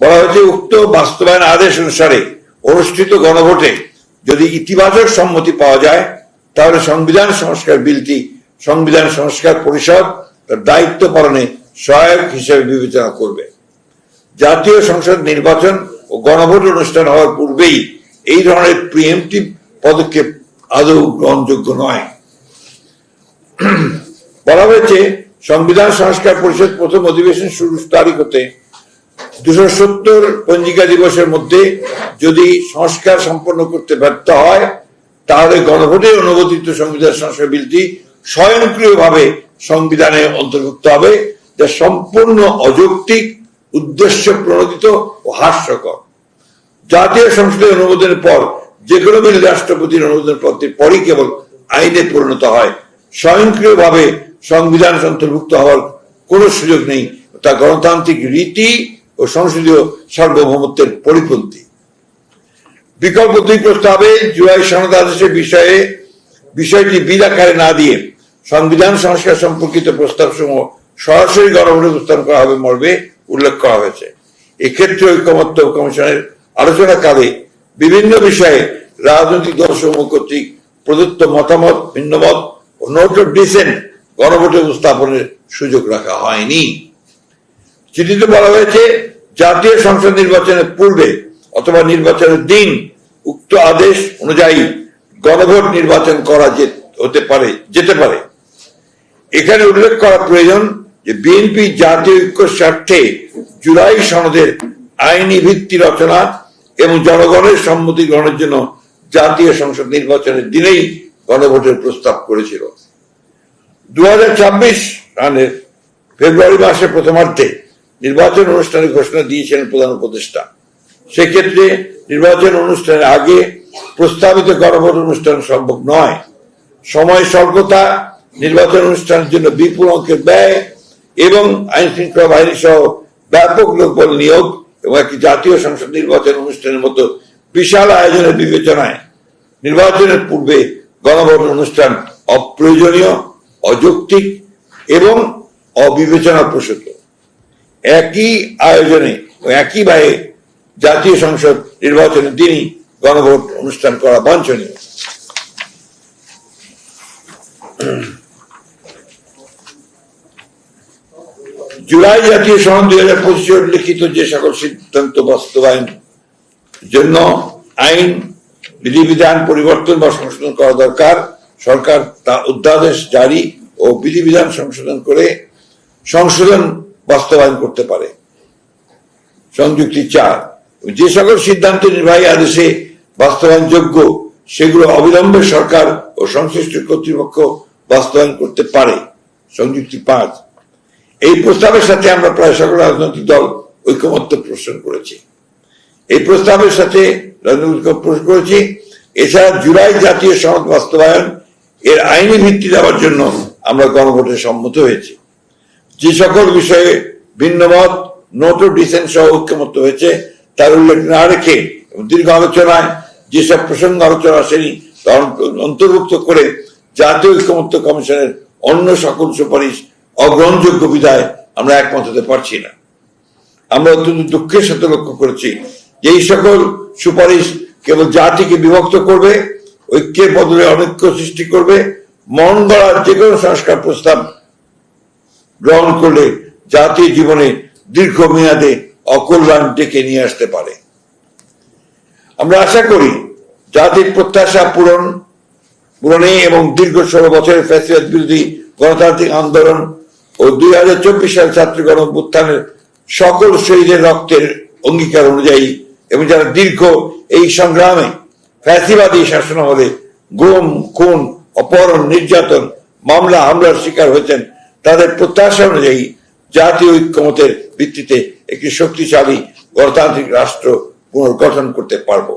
বলা হয়েছে, উক্ত বাস্তবায়ন আদেশ অনুসারে অনুষ্ঠিত গণভোটে যদি ইতিবাচক সম্মতি পাওয়া যায়, তাহলে সংবিধান সংস্কার বিলটি, সংবিধান সংস্কার পরিষদ তার দায়িত্ব পালনে সহায়ক হিসেবে বিবেচনা করবে। জাতীয় সংসদ নির্বাচন ও গণভোট অনুষ্ঠান হওয়ার পূর্বেই এই ধরনের প্রিএমটিভ পদক্ষেপ আদৌ গ্রহণযোগ্য নয়। বলা হয়েছে, সংবিধান সংস্কার পরিষদ প্রথম অধিবেশন শুরুর তারিখ হতে দুশো সত্তর পঞ্জিকা দিবসের মধ্যে যদি সংস্কার সম্পন্ন করতে ব্যর্থ হয়, তাহলে গণভোটে অনুমোদিত সংবিধান সংস্কার বিলটি স্বয়ংক্রিয়ভাবে সংবিধানে অন্তর্ভুক্ত হবে, যা সম্পূর্ণ অযৌক্তিক, উদ্দেশ্য প্রণোদিত ও হাস্যকর। জাতীয় সংসদের অনুমোদনের পর যে কোনো বিল রাষ্ট্রপতির অনুমোদন পত্রের পরই কেবল আইনে পরিণত হয়। স্বয়ংক্রিয়ভাবে সংবিধান অন্তর্ভুক্ত হওয়ার কোনো সুযোগ নেই। তা গণতান্ত্রিক রীতি ও সংসদীয় সার্বভৌমত্বের পরিপন্থী। বিকল্প দুই প্রস্তাবে জুলাই সনদ আদেশের বিষয়ে বিষয়টি বিল না দিয়ে সংবিধান সংস্কার সম্পর্কিত প্রস্তাব সমূহ সরাসরি গণভোটে উপস্থাপন করা হবে মর্মে উল্লেখ করা হয়েছে। এক্ষেত্রে ঐকমত্য কমিশনের আলোচনাকালে বিভিন্ন বিষয়ে রাজনৈতিক দল দলসমূহ কর্তৃক প্রদত্ত মতামত, ভিন্নমত ও নোট অফ ডিসেন্ট গণভোটে উপস্থাপনের সুযোগ রাখা হয়নি। চিঠিতে বলা হয়েছে জাতীয় সংসদ নির্বাচনের পূর্বে অথবা নির্বাচনের দিন উক্ত আদেশ অনুযায়ী গণভোট নির্বাচন করা হতে পারে, যেতে পারে। এখানে উল্লেখ করা প্রয়োজন যে বিএনপি জাতীয় ঐক্য স্বার্থে জুলাই সনদের আইনি ভিত্তি রচনা এবং জনগণের সম্মতি গ্রহণের জন্য জাতীয় সংসদ নির্বাচনের দিনেই গণভোটের প্রস্তাব করেছিল। দু সালের ফেব্রুয়ারি মাসের প্রথমার্ধে নির্বাচন অনুষ্ঠানের ঘোষণা দিয়েছিলেন প্রধান উপদেষ্টা। সেক্ষেত্রে নির্বাচন অনুষ্ঠানের আগে প্রস্তাবিত গণভোট অনুষ্ঠান সম্ভব নয়। সময় স্বল্পতা, নির্বাচন অনুষ্ঠানের জন্য বিপুল অঙ্কের ব্যয় এবং আইন শৃঙ্খলা বাহিনী সহ ব্যাপক লোকবল নিয়োগ এবং একটি জাতীয় সংসদ নির্বাচন অনুষ্ঠানের মতো বিশাল আয়োজনের বিবেচনায় নির্বাচনের পূর্বে গণভোট অনুষ্ঠান অপ্রয়োজনীয়, অযৌক্তিক এবং অবিবেচনা প্রসূত একই আয়োজনে একই ব্যয়ে জাতীয় সংসদ নির্বাচনের দিনই গণভোট অনুষ্ঠান করা বাঞ্ছনীয়। জুলাই জাতীয় সনদ দুই হাজার পঁচিশে উল্লেখিত যে সকল সিদ্ধান্ত বাস্তবায়ন জন্য আইন, বিধিবিধান পরিবর্তন বা সংশোধন করা দরকার, সরকার তা অধ্যাদেশ জারি ও বিধিবিধান সংশোধন করে সংশোধন বাস্তবায়ন করতে পারে। সংযুক্তি চার যে সকল সিদ্ধান্ত নির্বাহী আদেশে বাস্তবায়নযোগ্য, সেগুলো অবিলম্বে সরকার ও সংশ্লিষ্ট কর্তৃপক্ষ বাস্তবায়ন করতে পারে। সংযুক্তি পাঁচ। এই প্রস্তাবের সাথে আমরা প্রায় সকল রাজনৈতিক দল ঐকমত্য পোষণ করেছি। এই প্রস্তাবের সাথে রাজনৈতিক পোষণ করেছি। এছাড়া জুলাই জাতীয় সনদ বাস্তবায়ন এর আইনি ভিত্তি দেওয়ার জন্য আমরা গণভোটে সম্মত হয়েছি। যে সকল বিষয়ে ভিন্নমত, নোট অফ ডিসেন্ট সহ ঐক্যমত হয়েছে, তার উল্লেখ না রেখে দীর্ঘ আলোচনায় যেসব প্রসঙ্গ আলোচনা আসেনি, তা অন্তর্ভুক্ত করে জাতীয় ঐক্যমত্য কমিশনের অন্য সকল সুপারিশ অগ্রহণযোগ্য বিধায় আমরা একমত হতে পারছি না। আমরা অত্যন্ত দুঃখের সাথে লক্ষ্য করেছি যে এই সকল সুপারিশ কেবল জাতিকে বিভক্ত করবে, ঐক্যের বদলে অনৈক্য সৃষ্টি করবে, মন গড়ার যে কোনো সংস্কার প্রস্তাব গ্রহণ করলে জাতীয় জীবনে দীর্ঘমেয়াদে অকল্যাণ ডেকে নিয়ে আসতে পারে। আমরা আশা করি জাতির প্রত্যাশা পূরণ, পূরণে এবং দীর্ঘ ষোলো বছরের ফ্যাসিবাদ বিরোধী গণতান্ত্রিক আন্দোলন ও দুই হাজার চব্বিশ সাল ছাত্র গণ অভ্যুত্থানের সকল শহীদের রক্তের অঙ্গীকার অনুযায়ী এবং যারা দীর্ঘ এই সংগ্রামে ফ্যাসিবাদী শাসন হলে গুম, খুন, অপহরণ, নির্যাতন, মামলা, হামলার শিকার হয়েছেন তাদের প্রত্যাশা অনুযায়ী জাতীয় ঐক্যমতের ভিত্তিতে একটি শক্তিশালী গণতান্ত্রিক রাষ্ট্র পুনর্গঠন করতে পারব।